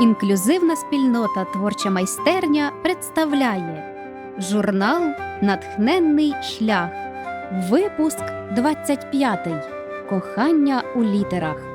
Інклюзивна спільнота Творча майстерня представляє журнал Натхненний шлях. Випуск 25. Кохання у літерах.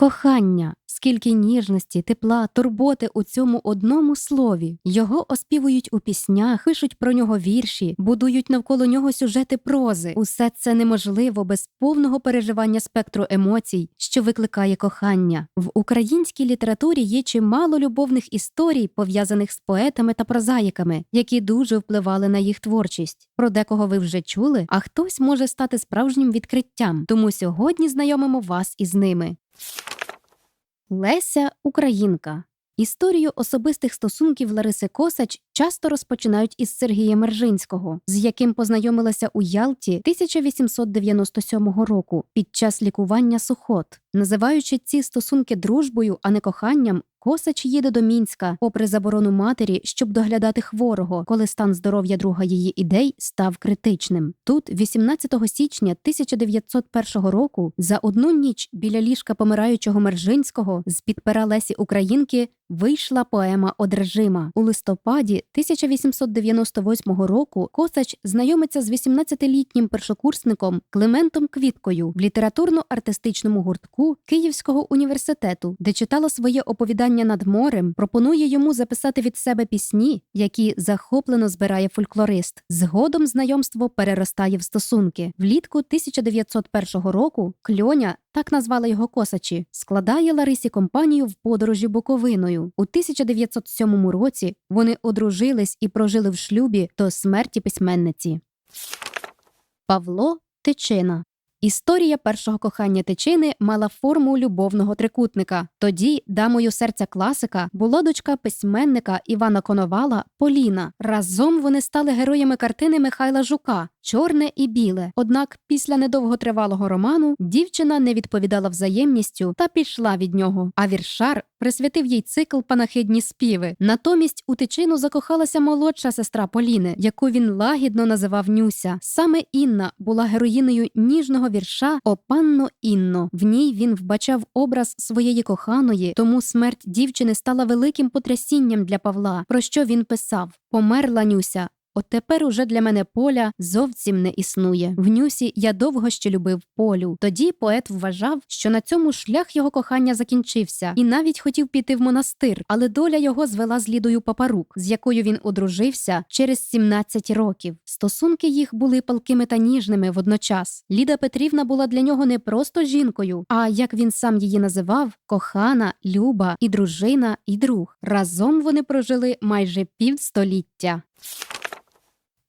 Кохання, скільки ніжності, тепла, турботи у цьому одному слові. Його оспівують у піснях, пишуть про нього вірші, будують навколо нього сюжети прози. Усе це неможливо без повного переживання спектру емоцій, що викликає кохання. В українській літературі є чимало любовних історій, пов'язаних з поетами та прозаїками, які дуже впливали на їх творчість. Про декого ви вже чули, а хтось може стати справжнім відкриттям. Тому сьогодні знайомимо вас із ними. Леся Українка. Історію особистих стосунків Лариси Косач часто розпочинають із Сергія Мержинського, з яким познайомилася у Ялті 1897 року під час лікування сухот. Називаючи ці стосунки дружбою, а не коханням, Косач їде до Мінська, попри заборону матері, щоб доглядати хворого, коли стан здоров'я друга її ідей став критичним. Тут, 18 січня 1901 року, за одну ніч біля ліжка помираючого Мержинського з під пера Лесі Українки вийшла поема Одержима у листопаді 1898 року. Косач знайомиться з 18-літнім першокурсником Климентом Квіткою в літературно-артистичному гуртку Київського університету, де читала своє оповідання над морем. Пропонує йому записати від себе пісні, які захоплено збирає фольклорист. Згодом знайомство переростає в стосунки. Влітку 1901 року Кльоня, так назвали його косачі, складає Ларисі компанію в подорожі Буковиною. У 1907 році вони одружились і прожили в шлюбі до смерті письменниці. Павло Тичина Історія першого кохання тичини мала форму любовного трикутника. Тоді дамою серця класика була дочка письменника Івана Коновала Поліна. Разом вони стали героями картини Михайла Жука Чорне і біле. Однак після недовготривалого роману дівчина не відповідала взаємністю та пішла від нього. А віршар присвятив їй цикл панахидні співи. Натомість у тичину закохалася молодша сестра Поліни, яку він лагідно називав Нюся. Саме Інна була героїнею ніжного вірша «О панно Інно. В ній він вбачав образ своєї коханої, тому смерть дівчини стала великим потрясінням для Павла. Про що він писав: Померла Нюся. От тепер уже для мене поля зовсім не існує. В нюсі я довго ще любив полю. Тоді поет вважав, що на цьому шлях його кохання закінчився, і навіть хотів піти в монастир, але доля його звела з Лідою Папарук, з якою він одружився через 17 років. Стосунки їх були палкими та ніжними водночас. Ліда Петрівна була для нього не просто жінкою, а як він сам її називав, кохана, люба і дружина, і друг. Разом вони прожили майже півстоліття.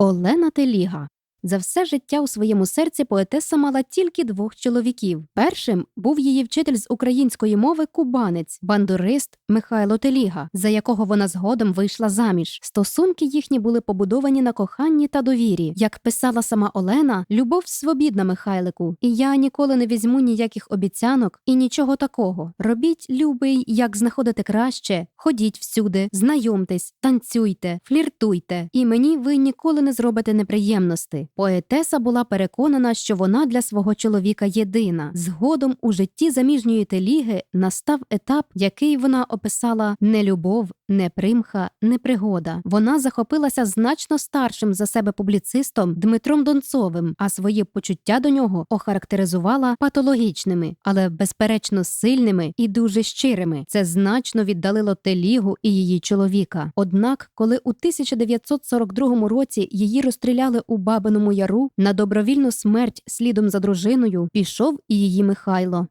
Олена Теліга за все життя у своєму серці поетеса мала тільки двох чоловіків. Першим був її вчитель з української мови кубанець, бандурист Михайло Теліга, за якого вона згодом вийшла заміж. Стосунки їхні були побудовані на коханні та довірі. Як писала сама Олена, любов свобідна Михайлику, і я ніколи не візьму ніяких обіцянок і нічого такого. Робіть, любий, як знаходити краще, ходіть всюди, знайомтесь, танцюйте, фліртуйте, і мені ви ніколи не зробите неприємності. Поетеса була переконана, що вона для свого чоловіка єдина. Згодом у житті заміжньої теліги настав етап, який вона описала не любов, не примха, не пригода. Вона захопилася значно старшим за себе публіцистом Дмитром Донцовим, а свої почуття до нього охарактеризувала патологічними, але безперечно сильними і дуже щирими. Це значно віддалило телігу і її чоловіка. Однак, коли у 1942 році її розстріляли у Бабиному Яру на добровільну смерть слідом за дружиною, пішов і її Михайло.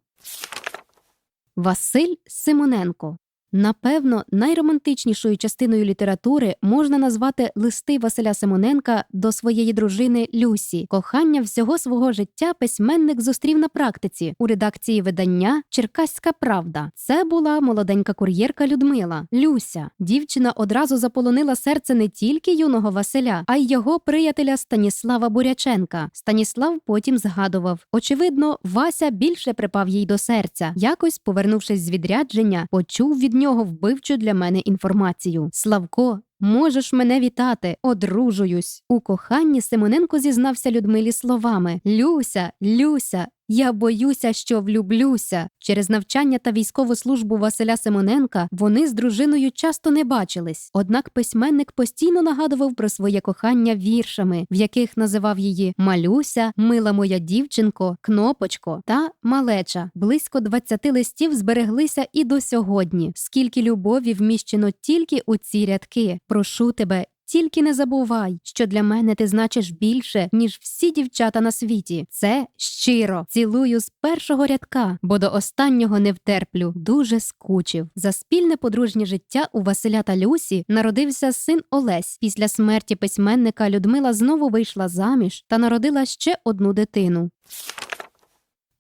Василь Симоненко Напевно, найромантичнішою частиною літератури можна назвати листи Василя Симоненка до своєї дружини Люсі. Кохання всього свого життя письменник зустрів на практиці у редакції видання Черкаська Правда. Це була молоденька кур'єрка Людмила. Люся. Дівчина одразу заполонила серце не тільки юного Василя, а й його приятеля Станіслава Буряченка. Станіслав потім згадував. Очевидно, Вася більше припав їй до серця. Якось, повернувшись з відрядження, почув від нього вбивчу для мене інформацію. Славко, Можеш мене вітати, одружуюсь. У коханні Симоненко зізнався Людмилі словами Люся, Люся. Я боюся, що влюблюся. Через навчання та військову службу Василя Симоненка вони з дружиною часто не бачились. Однак письменник постійно нагадував про своє кохання віршами, в яких називав її Малюся, Мила моя дівчинко, Кнопочко та Малеча. Близько 20 листів збереглися і до сьогодні. Скільки любові вміщено тільки у ці рядки. Прошу тебе. Тільки не забувай, що для мене ти значиш більше, ніж всі дівчата на світі. Це щиро цілую з першого рядка, бо до останнього не втерплю. Дуже скучив. За спільне подружнє життя у Василя та Люсі народився син Олесь. Після смерті письменника Людмила знову вийшла заміж та народила ще одну дитину.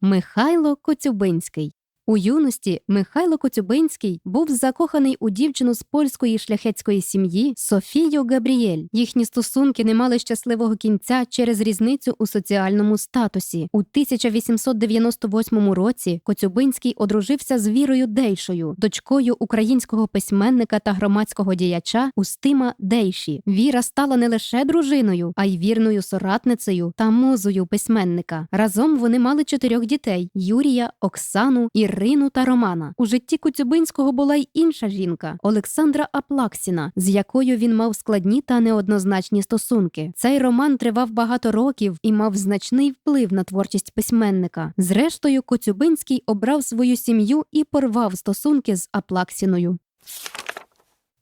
Михайло Коцюбинський у юності Михайло Коцюбинський був закоханий у дівчину з польської шляхетської сім'ї Софію Габріель. Їхні стосунки не мали щасливого кінця через різницю у соціальному статусі. У 1898 році Коцюбинський одружився з Вірою Дейшою, дочкою українського письменника та громадського діяча Устима Дейші. Віра стала не лише дружиною, а й вірною соратницею та музою письменника. Разом вони мали чотирьох дітей: Юрія, Оксану, Ірину та Романа. У житті Коцюбинського була й інша жінка Олександра Аплаксіна, з якою він мав складні та неоднозначні стосунки. Цей роман тривав багато років і мав значний вплив на творчість письменника. Зрештою, Коцюбинський обрав свою сім'ю і порвав стосунки з Аплаксіною.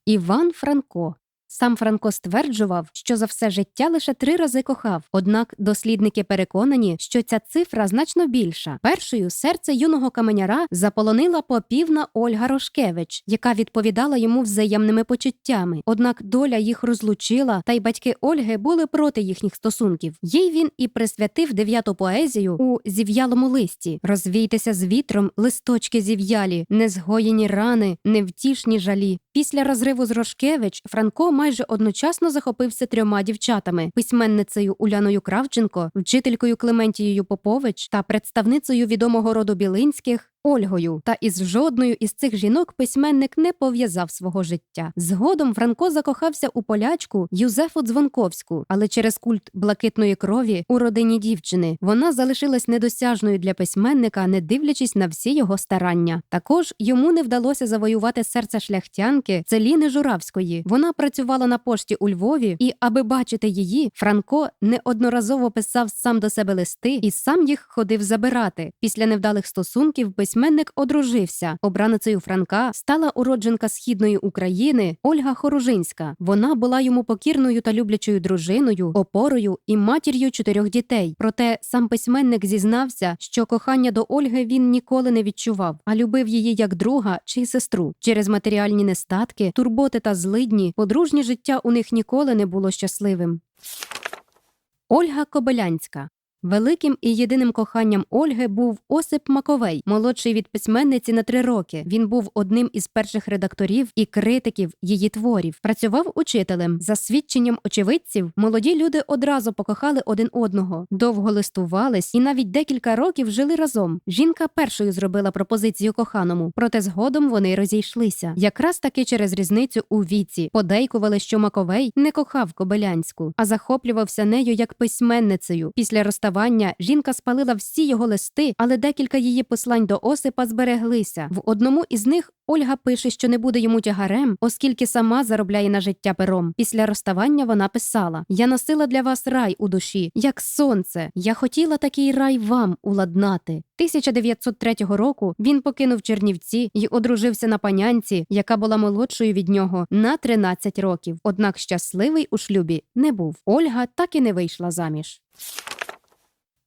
Іван Франко Сам Франко стверджував, що за все життя лише три рази кохав. Однак дослідники переконані, що ця цифра значно більша. Першою серце юного каменяра заполонила попівна Ольга Рошкевич, яка відповідала йому взаємними почуттями. Однак доля їх розлучила, та й батьки Ольги були проти їхніх стосунків. Їй він і присвятив дев'яту поезію у зів'ялому листі: розвійтеся з вітром, листочки зів'ялі, незгоєні рани, невтішні жалі. Після розриву з Рошкевич Франко майже одночасно захопився трьома дівчатами: письменницею Уляною Кравченко, вчителькою Клементією Попович та представницею відомого роду Білинських. Ольгою, та із жодною із цих жінок письменник не пов'язав свого життя. Згодом Франко закохався у полячку Юзефу Дзвонковську, але через культ блакитної крові у родині дівчини вона залишилась недосяжною для письменника, не дивлячись на всі його старання. Також йому не вдалося завоювати серце шляхтянки Целіни Журавської. Вона працювала на пошті у Львові, і, аби бачити її, Франко неодноразово писав сам до себе листи і сам їх ходив забирати. Після невдалих стосунків письменник одружився. Обраницею Франка стала уродженка східної України Ольга Хоружинська. Вона була йому покірною та люблячою дружиною, опорою і матір'ю чотирьох дітей. Проте сам письменник зізнався, що кохання до Ольги він ніколи не відчував, а любив її як друга чи сестру. Через матеріальні нестатки, турботи та злидні подружнє життя у них ніколи не було щасливим. Ольга Кобилянська Великим і єдиним коханням Ольги був Осип Маковей, молодший від письменниці на три роки. Він був одним із перших редакторів і критиків її творів. Працював учителем. За свідченням очевидців, молоді люди одразу покохали один одного, довго листувались і навіть декілька років жили разом. Жінка першою зробила пропозицію коханому, проте згодом вони розійшлися. Якраз таки через різницю у віці подейкували, що Маковей не кохав Кобилянську, а захоплювався нею як письменницею. Після розставання жінка спалила всі його листи, але декілька її послань до Осипа збереглися. В одному із них Ольга пише, що не буде йому тягарем, оскільки сама заробляє на життя пером. Після розставання вона писала: Я носила для вас рай у душі, як сонце. Я хотіла такий рай вам уладнати. 1903 року він покинув Чернівці і одружився на панянці, яка була молодшою від нього на 13 років. Однак щасливий у шлюбі не був. Ольга так і не вийшла заміж.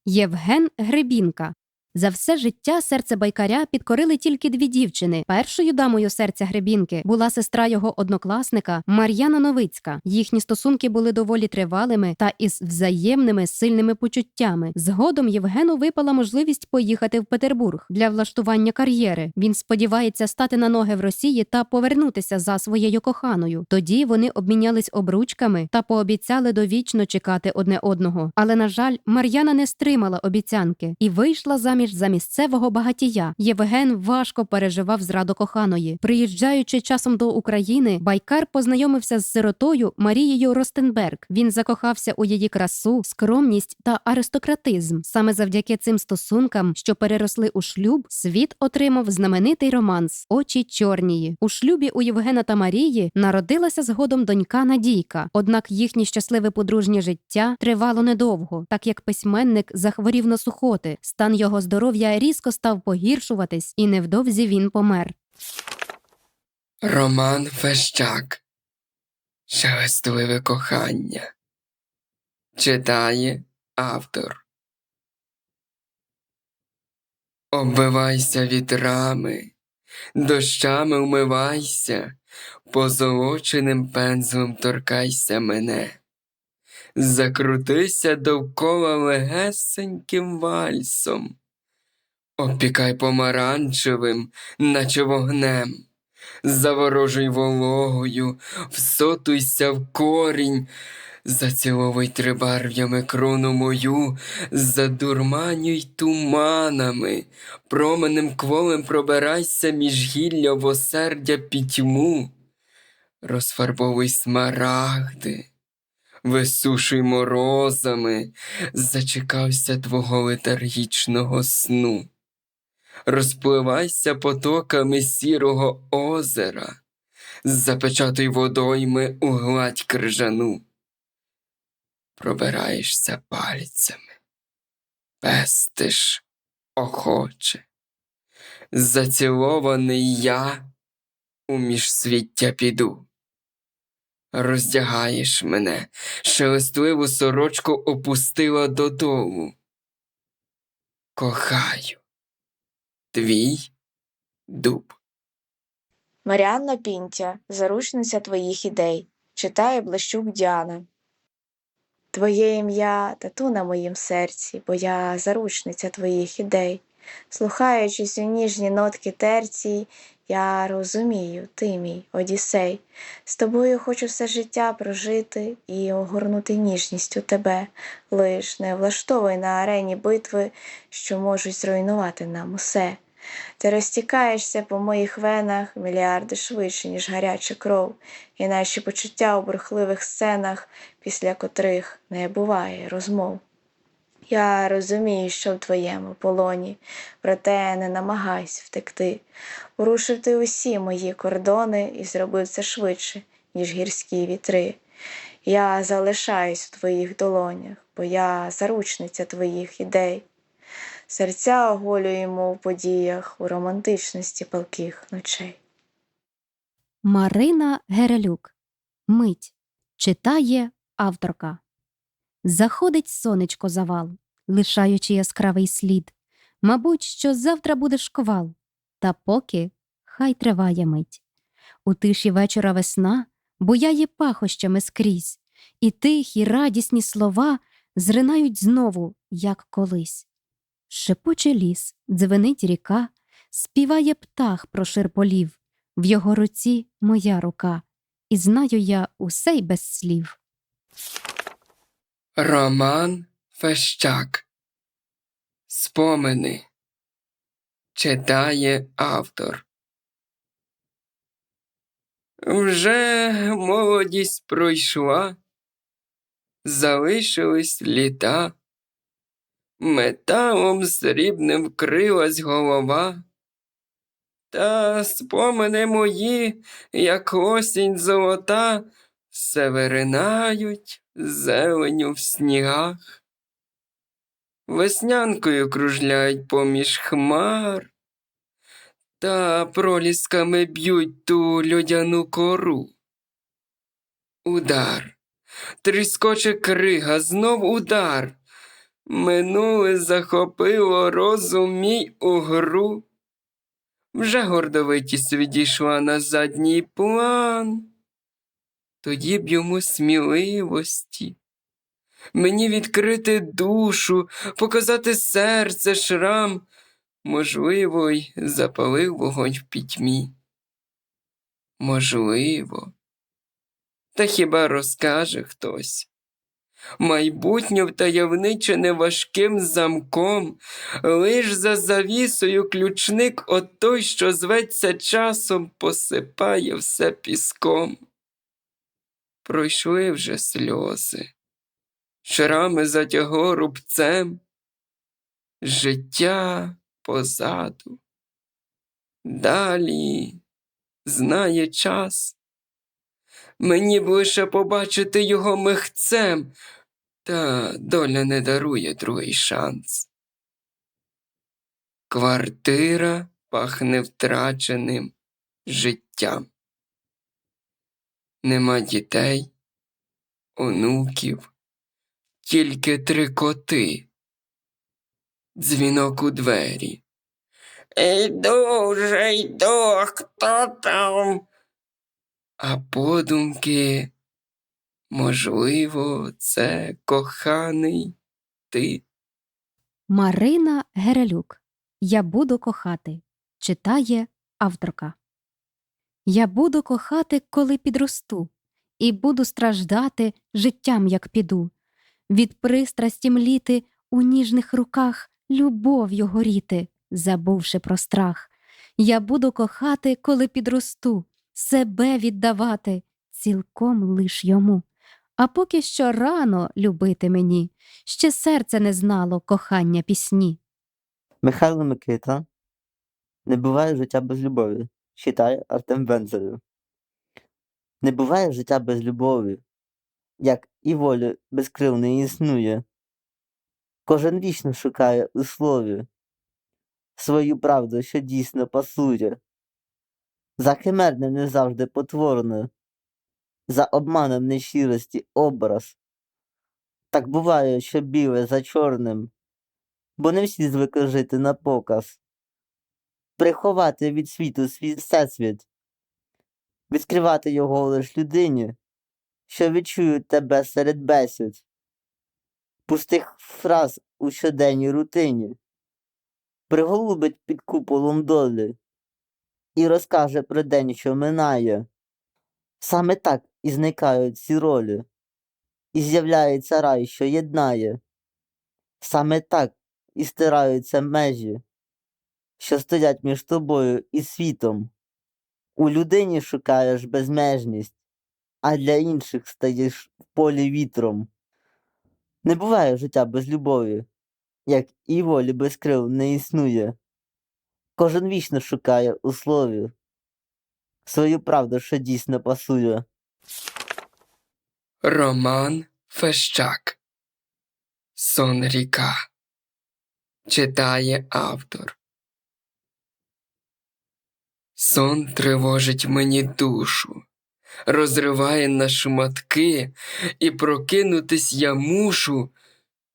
Євген Гребінка за все життя серце байкаря підкорили тільки дві дівчини. Першою дамою серця Гребінки була сестра його однокласника Мар'яна Новицька. Їхні стосунки були доволі тривалими та із взаємними сильними почуттями. Згодом Євгену випала можливість поїхати в Петербург для влаштування кар'єри. Він сподівається стати на ноги в Росії та повернутися за своєю коханою. Тоді вони обмінялись обручками та пообіцяли довічно чекати одне одного. Але на жаль, Мар'яна не стримала обіцянки і вийшла заміж заміж за місцевого багатія. Євген важко переживав зраду коханої. Приїжджаючи часом до України, Байкар познайомився з сиротою Марією Ростенберг. Він закохався у її красу, скромність та аристократизм. Саме завдяки цим стосункам, що переросли у шлюб, світ отримав знаменитий романс Очі чорнії. У шлюбі у Євгена та Марії народилася згодом донька Надійка. Однак їхнє щасливе подружнє життя тривало недовго, так як письменник захворів на сухоти. Стан його здоров'я різко став погіршуватись, і невдовзі він помер. Роман Фещак. Шелестливе кохання. Читає автор. Оббивайся вітрами, дощами вмивайся, позолоченим пензлем торкайся мене. Закрутися довкола легесеньким вальсом. Опікай помаранчевим, наче вогнем. Заворожуй вологою, всотуйся в корінь, заціловуй трибарв'ями крону мою, задурманюй туманами, променем кволем пробирайся між гілля в осердя пітьму, розфарбовуй смарагди, висушуй морозами, зачекався твого летаргічного сну розпливайся потоками сірого озера, запечатуй водойми у гладь крижану. Пробираєшся пальцями, пестиш охоче, зацілований я у міжсвіття піду. Роздягаєш мене, шелестливу сорочку опустила додолу. Кохаю. Твій дуб. Маріанна Пінтя, заручниця твоїх ідей, читає Блащук Діана. Твоє ім'я тату на моїм серці, бо я заручниця твоїх ідей. Слухаючись у ніжні нотки терцій, я розумію, ти мій Одіссей. З тобою хочу все життя прожити і огорнути ніжністю тебе. Лиш не влаштовуй на арені битви, що можуть зруйнувати нам усе. Ти розтікаєшся по моїх венах мільярди швидше, ніж гаряча кров, і наші почуття у бурхливих сценах, після котрих не буває розмов. Я розумію, що в твоєму полоні, проте не намагайся втекти. Порушив ти усі мої кордони і зробив це швидше, ніж гірські вітри. Я залишаюсь в твоїх долонях, бо я заручниця твоїх ідей. Серця оголюємо в подіях у романтичності палких ночей. Марина Герелюк. Мить. Читає авторка. Заходить сонечко завал, лишаючи яскравий слід. Мабуть, що завтра буде шквал, та поки хай триває мить. У тиші вечора весна буяє пахощами скрізь, і тихі радісні слова зринають знову, як колись. Шепоче ліс, дзвенить ріка, співає птах про ширполів, в його руці моя рука, і знаю я усе й без слів. Роман Фещак. Спомини. Читає автор. Вже молодість пройшла, залишились літа, металом срібним вкрилась голова, та спомини мої, як осінь золота, все виринають зеленю в снігах. Веснянкою кружляють поміж хмар, та пролісками б'ють ту льодяну кору. Удар, тріскоче крига, знов удар. Минуле захопило розум мій у гру. Вже гордовитість відійшла на задній план. Тоді б йому сміливості. Мені відкрити душу, показати серце, шрам, можливо, й запалив вогонь в пітьмі. Можливо. Та хіба розкаже хтось? Майбутнє втаємничене важким замком, лиш за завісою ключник отой, що зветься часом, посипає все піском. Пройшли вже сльози, шрами затягло рубцем, життя позаду. Далі знає час. Мені б лише побачити його михцем, та доля не дарує другий шанс. Квартира пахне втраченим життям. Нема дітей, онуків, тільки три коти. Дзвінок у двері. Йду вже йду, хто там? А подумки, можливо, це коханий ти. Марина Герелюк. Я буду кохати. Читає авторка. Я буду кохати, коли підросту, і буду страждати життям, як піду. Від пристрасті мліти у ніжних руках любов'ю горіти, забувши про страх. Я буду кохати, коли підросту, себе віддавати цілком лиш йому. А поки що рано любити мені, ще серце не знало кохання пісні. Михайло Микита Не буває життя без любові. Читає Артем Вензелів. Не буває життя без любові, як і волі без крил не існує. Кожен вічно шукає у слові свою правду, що дійсно пасує. За химерне не завжди потворне, за обманом нещирості образ. Так буває, що біле за чорним, бо не всі звикли жити на показ приховати від світу свій всесвіт, відкривати його лиш людині, що відчують тебе серед бесід, пустих фраз у щоденній рутині, приголубить під куполом долі і розкаже про день, що минає. Саме так і зникають ці ролі, і з'являється рай, що єднає. Саме так і стираються межі що стоять між тобою і світом. У людині шукаєш безмежність, а для інших стаєш в полі вітром. Не буває життя без любові, як і волі без крил не існує. Кожен вічно шукає у слові свою правду, що дійсно пасує. Роман Фещак. Сон ріка. Читає автор. Сон тривожить мені душу, розриває на шматки, і прокинутись я мушу,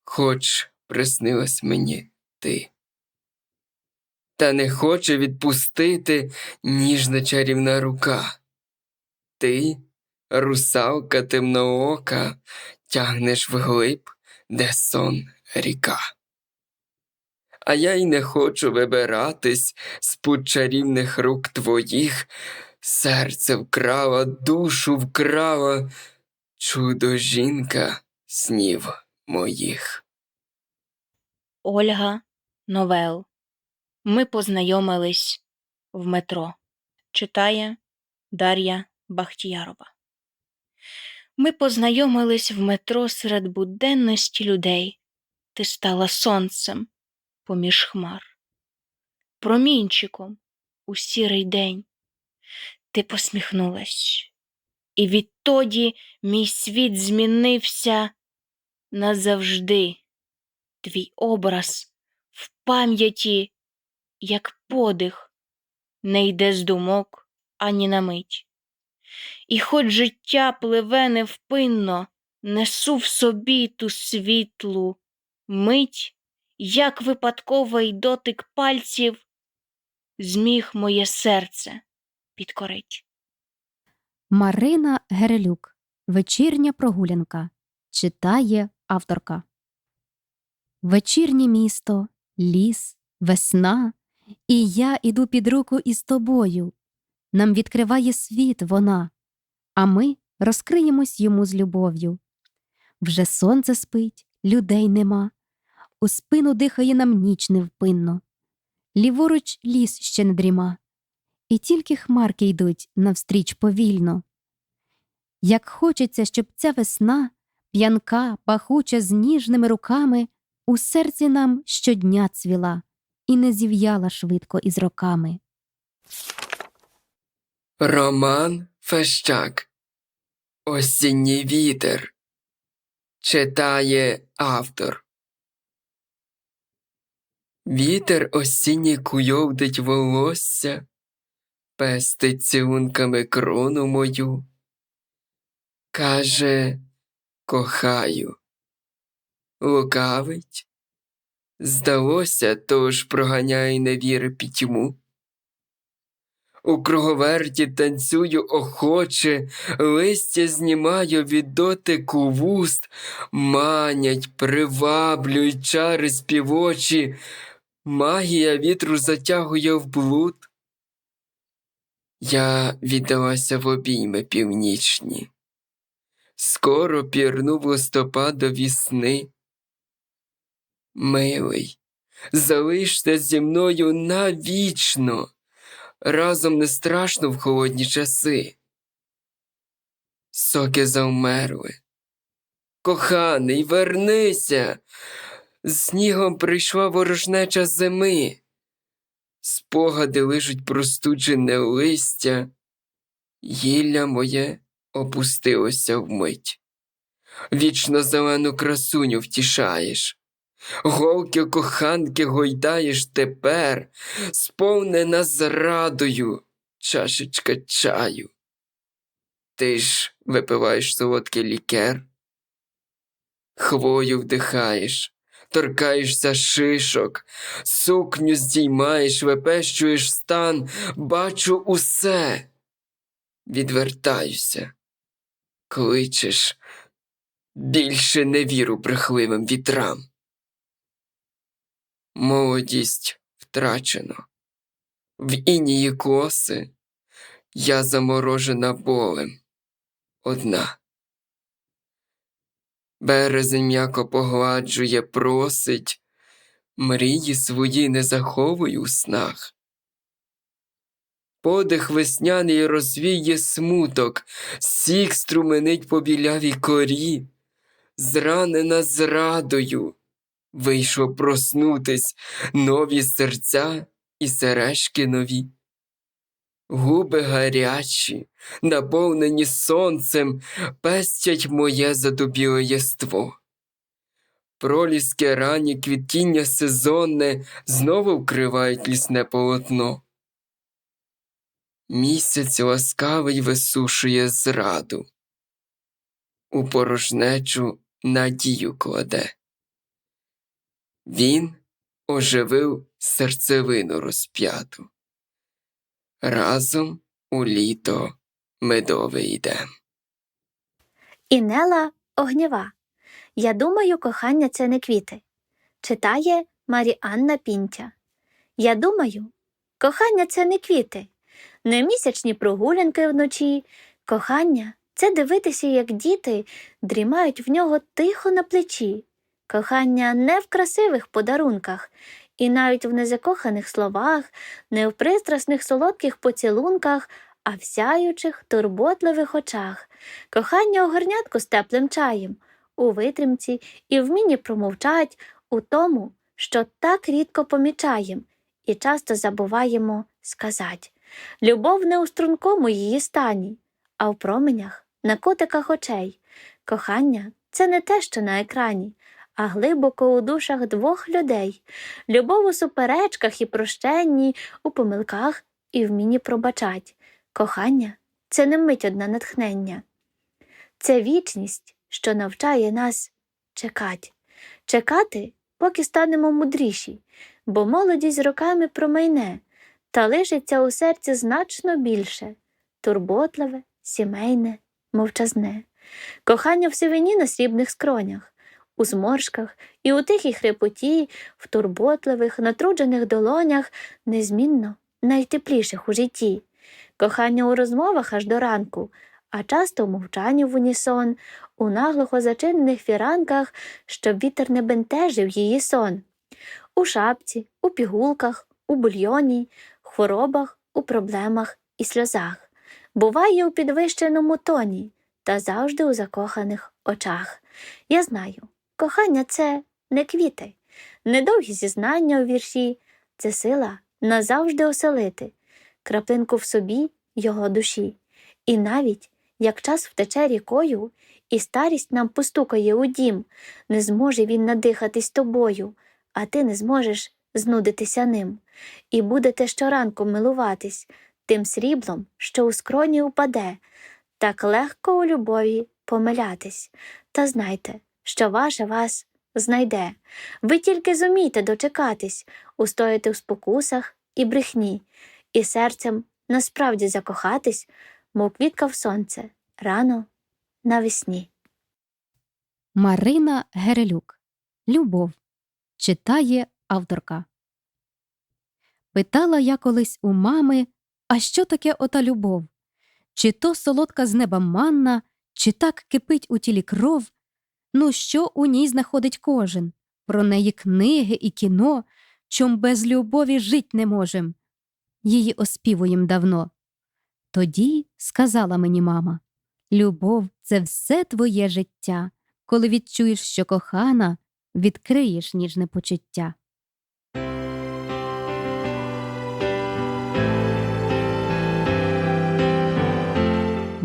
хоч приснилась мені ти. Та не хоче відпустити ніжна чарівна рука. Ти, русалка темноока, тягнеш вглиб, де сон ріка. А я й не хочу вибиратись з пут чарівних рук твоїх, серце вкрала, душу вкрала, чудо жінка снів моїх. Ольга Новел. Ми познайомились в метро. Читає Дар'я Бахтіярова. Ми познайомились в метро серед буденності людей. Ти стала сонцем поміж хмар, промінчиком у сірий день. Ти посміхнулась, і відтоді мій світ змінився назавжди. Твій образ в пам'яті, як подих, не йде з думок ані на мить. І хоч життя пливе невпинно, несу в собі ту світлу мить, як випадковий дотик пальців зміг моє серце підкорить. Марина Герелюк. Вечірня прогулянка. Читає авторка. Вечірнє місто, ліс, весна. І я іду під руку із тобою. Нам відкриває світ вона, а ми розкриємось йому з любов'ю. Вже сонце спить, людей нема, у спину дихає нам ніч невпинно. Ліворуч ліс ще не дріма, і тільки хмарки йдуть навстріч повільно. Як хочеться, щоб ця весна, п'янка, пахуча з ніжними руками, у серці нам щодня цвіла і не зів'яла швидко із роками. Роман Фещак. Осінній вітер. Читає автор. Вітер осінній куйовдить волосся, пестить цілунками крону мою. Каже, кохаю. Лукавить. Здалося, тож проганяє невіри пітьму. У круговерті танцюю охоче, листя знімаю від дотику вуст, манять, приваблюють чари співочі, магія вітру затягує в блуд. Я віддалася в обійми північні. Скоро пірнув листопадові сни. Милий, залишся зі мною навічно разом не страшно в холодні часи. Соки завмерли. Коханий, вернися. З снігом прийшла ворожнеча зими. Спогади лижуть простуджене листя. Гілля моє опустилося вмить. Вічно зелену красуню втішаєш. Голки коханки гойдаєш тепер, сповнена зрадою чашечка чаю. Ти ж випиваєш солодкий лікер, хвою вдихаєш, торкаєшся шишок, сукню здіймаєш, випещуєш стан, бачу усе. Відвертаюся, кличеш, більше не віру брехливим вітрам. Молодість втрачено. В інії коси я заморожена болем. Одна. Березень м'яко погладжує, просить, мрії свої не заховуй у снах. Подих весняний розвіє смуток, сік струменить по білявій корі, зранена зрадою. Вийшло проснутись нові серця і сережки нові. Губи гарячі, наповнені сонцем, пестять моє задубіле єство. Проліски рані квітіння сезонне знову вкривають лісне полотно. Місяць ласкавий висушує зраду, у порожнечу надію кладе. Він оживив серцевину розп'яту. Разом у літо медове йдем. Інела Огнєва. Я думаю, кохання це не квіти. Читає Маріанна Пінтя. Я думаю, кохання це не квіти, не місячні прогулянки вночі. Кохання це дивитися, як діти дрімають в нього тихо на плечі. Кохання не в красивих подарунках, і навіть в незакоханих словах, не в пристрасних солодких поцілунках, а в сяючих, турботливих очах. Кохання у горнятку з теплим чаєм, у витримці і вмінні промовчать у тому, що так рідко помічаєм і часто забуваємо сказать. Любов не у стрункому її стані, а в променях, на котиках очей. Кохання це не те, що на екрані, а глибоко у душах двох людей. Любов у суперечках і прощенні, у помилках і вмінні пробачать. Кохання це не мить одна натхнення. Це вічність, що навчає нас чекати. Чекати, поки станемо мудріші, бо молодість роками промайне, та лишиться у серці значно більше турботливе, сімейне, мовчазне. Кохання в сивині на срібних скронях, у зморшках і у тихій хрипоті, в турботливих, натруджених долонях, незмінно найтепліших у житті. Кохання у розмовах аж до ранку, а часто в мовчанні в унісон, у наглухо зачинених фіранках, щоб вітер не бентежив її сон. У шапці, у пігулках, у бульйоні, хворобах, у проблемах і сльозах. Буває у підвищеному тоні та завжди у закоханих очах. Я знаю, кохання це не квіти, недовгі зізнання у вірші, це сила назавжди оселити, краплинку в собі його душі. І навіть як час втече рікою, і старість нам постукає у дім, не зможе він надихатись тобою, а ти не зможеш знудитися ним. І будете щоранку милуватись тим сріблом, що у скроні упаде, так легко у любові помилятись. Та знайте, що ваше вас знайде. Ви тільки зумійте дочекатись, устояти в спокусах і брехні, і серцем насправді закохатись, мов квітка в сонце, рано навесні. Марина Герелюк. Любов. Читає авторка. Питала я колись у мами, а що таке ота любов? Чи то солодка з неба манна, чи так кипить у тілі кров? Ну, що у ній знаходить кожен? Про неї книги і кіно, чом без любові жить не можем. Її оспівуєм давно. Тоді сказала мені мама: Любов це все твоє життя. Коли відчуєш, що кохана, відкриєш ніжне почуття.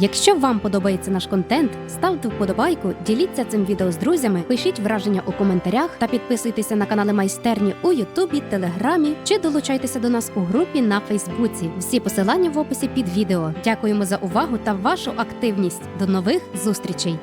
Якщо вам подобається наш контент, ставте вподобайку, діліться цим відео з друзями, пишіть враження у коментарях та підписуйтеся на канали майстерні у Ютубі, Телеграмі чи долучайтеся до нас у групі на Фейсбуці. Всі посилання в описі під відео. Дякуємо за увагу та вашу активність. До нових зустрічей!